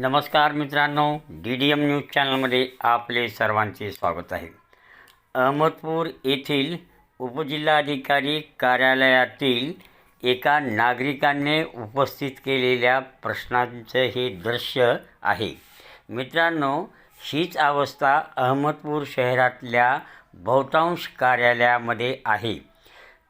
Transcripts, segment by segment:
नमस्कार मित्रांनो D D M news चॅनलमध्ये आपले सर्वांचे स्वागत आहे. अहमदपूर येथील उपजिल्हाधिकारी कार्यालयातील एका नागरिकाने उपस्थित केलेल्या प्रश्नांचं हे दृश्य आहे. मित्रांनो हीच अवस्था अहमदपूर शहरातल्या बहुतांश कार्यालयामध्ये आहे.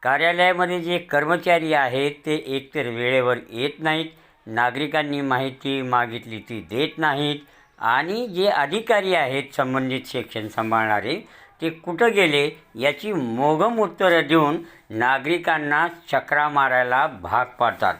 कार्यालयामध्ये जे कर्मचारी आहेत ते एकतर वेळेवर येत नाहीत नागरिकांनी माहिती मागितली ती देत नाहीत. आणि जे अधिकारी आहेत संबंधित सेक्शन सांभाळणारे ते कुठं गेले याची मोगम उत्तरं देऊन नागरिकांना चक्रा मारायला भाग पाडतात.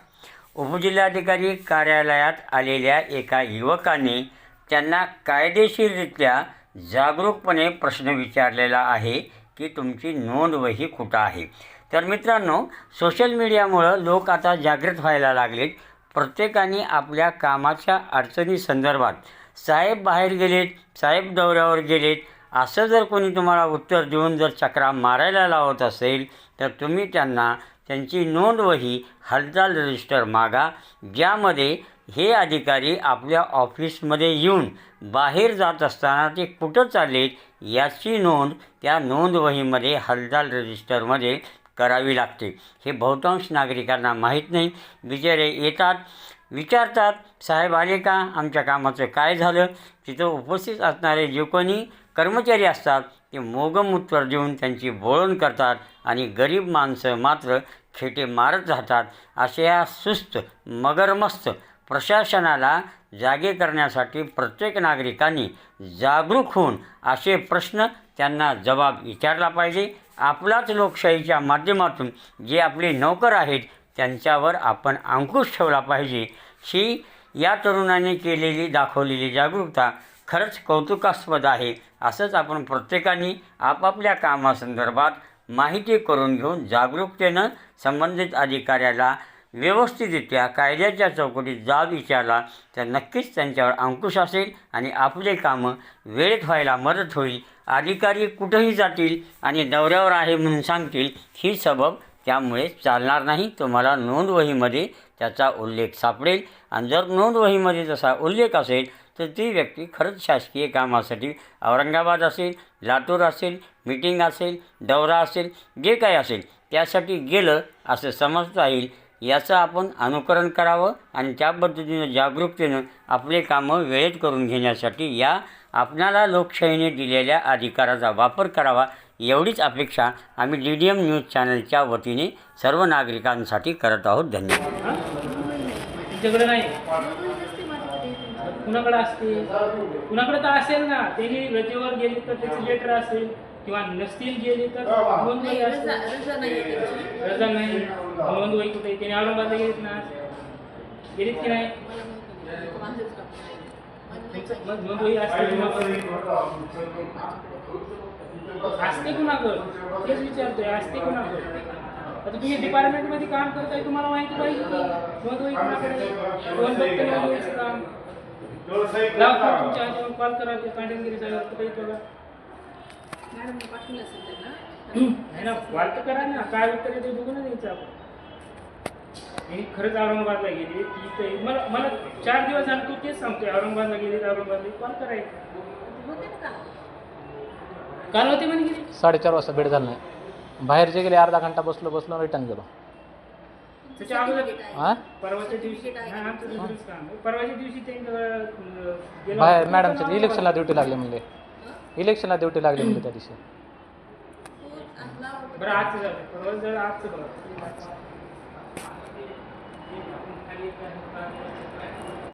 उपजिल्हाधिकारी कार्यालयात आलेल्या एका युवकाने त्यांना कायदेशीररित्या जागरूकपणे प्रश्न विचारलेला आहे की तुमची नोंदवही कुठं आहे? तर मित्रांनो सोशल मीडियामुळं लोक आता जागृत व्हायला लागलेत. प्रत्येकाने आपल्या कामाच्या अडचणी संदर्भात साहेब बाहेर गेलेत साहेब दौऱ्यावर गेलेत असं जर कोणी तुम्हाला उत्तर देऊन जर चक्रा मारायला लावत असेल तर तुम्ही त्यांना त्यांची नोंदवही हालचाल रजिस्टर मागा ज्यामध्ये हे अधिकारी आपल्या ऑफिसमध्ये येऊन बाहेर जात असताना ते कुठं चाललेत याची नोंद त्या नोंदवहीमध्ये हालचाल रजिस्टरमध्ये करावी लागते. हे बहुतांश नागरिकांना माहीत नाही. बिचारे येतात विचारतात साहेब आले का? आमच्या कामाचं काय झालं? तिथं उपस्थित असणारे जे कोणी कर्मचारी असतात ते मोगम उत्तर देऊन त्यांची बोळण करतात आणि गरीब माणसं मात्र खेटे मारत राहतात. अशा सुस्त मगरमस्त प्रशासनाला जागे करण्यासाठी प्रत्येक नागरिकांनी जागरूक होऊन असे प्रश्न त्यांना जबाब विचारला पाहिजे. आपलाच लोकशाहीच्या माध्यमातून जे आपले नोकर आहेत त्यांच्यावर आपण अंकुश ठेवला पाहिजे. ही या तरुणाने केलेली दाखवलेली जागरूकता खरंच कौतुकास्पद आहे. असंच आपण प्रत्येकाने आपापल्या कामासंदर्भात माहिती करून घेऊन जागरूकतेनं संबंधित अधिकाऱ्याला व्यवस्थितरित्या कायद्याच्या चौकटीत जाब विचारला तर नक्कीच त्यांच्यावर अंकुश असेल आणि आपले कामं वेळेत व्हायला मदत होईल. अधिकारी कुठंही जातील आणि दौऱ्यावर आहे म्हणून सांगतील ही सबब त्यामुळे चालणार नाही. तुम्हाला नोंदवहीमध्ये त्याचा उल्लेख सापडेल आणि जर नोंदवहीमध्ये तसा उल्लेख असेल तर ती व्यक्ती खरंच शासकीय कामासाठी औरंगाबाद असेल लातूर असेल मिटिंग असेल दौरा असेल जे काही असेल त्यासाठी गेलं असं समजता येईल. याचं आपण अनुकरण करावं आणि त्या पद्धतीनं जागरूकतेनं आपले कामं वेळेत करून घेण्यासाठी या आपणाला लोकशाहीने दिलेल्या अधिकाराचा वापर करावा एवढीच अपेक्षा आम्ही डी डी एम न्यूज चॅनलच्या वतीने सर्व नागरिकांसाठी करत आहोत. धन्यवाद. नाही? कुणाकडे असते कुणाकडे तर असेल ना त्यांनी रजेवर गेली तर त्याची लेटर असेल. किंवा नसतील गेली तर नोंदवही रजा असेल रजा नाही आहे त्यांची. रजा नाही. कुठे त्याने औरंगाबादला गेलीत ना गेलीत की नाही? मला. माझंच काम नाही. मला नाही मग असते कुणाकडे तेच विचारतोय. असते कुणाकडे आता तुम्ही डिपार्टमेंटमध्ये काम करताय तुम्हाला माहिती पाहिजे की नोंदवही कुणाकडे? कोण बघतं काम? लावा तुमच्या कॉल करा ते. कांडेगिरी साहेब कुठे बघा मॅडमने पाठवलं असेल त्यांना. नाही ना कॉल तर करा ना. काय उत्तर येते बघून द्यायचं आपण. मी खरंच औरंगाबादला गेली. ती मला मला चार दिवस झाले तू तेच सांगतोय. औरंगाबादला गेली औरंगाबादला कॉल करायचं? ना काल होते म्हणे गेली? साडेचार वाजता भेट झाला नाही. बाहेरचे गेले अर्धा घंटा बसलो बसलो रिटर्न गेलो. त्याच्या अगोदर Certificate आहे. हां? परवाच्या दिवशी Certificate आहे. हा, आमचं दुसरंच काम. आहे. परवाच्या दिवशी त्यांचं अं, गेलो बाहेर होतो. मॅडमच्या इलेक्शनला ड्युटी लागली म्हणले. हं? इलेक्शनला ड्युटी लागली म्हणजे त्या दिवशी.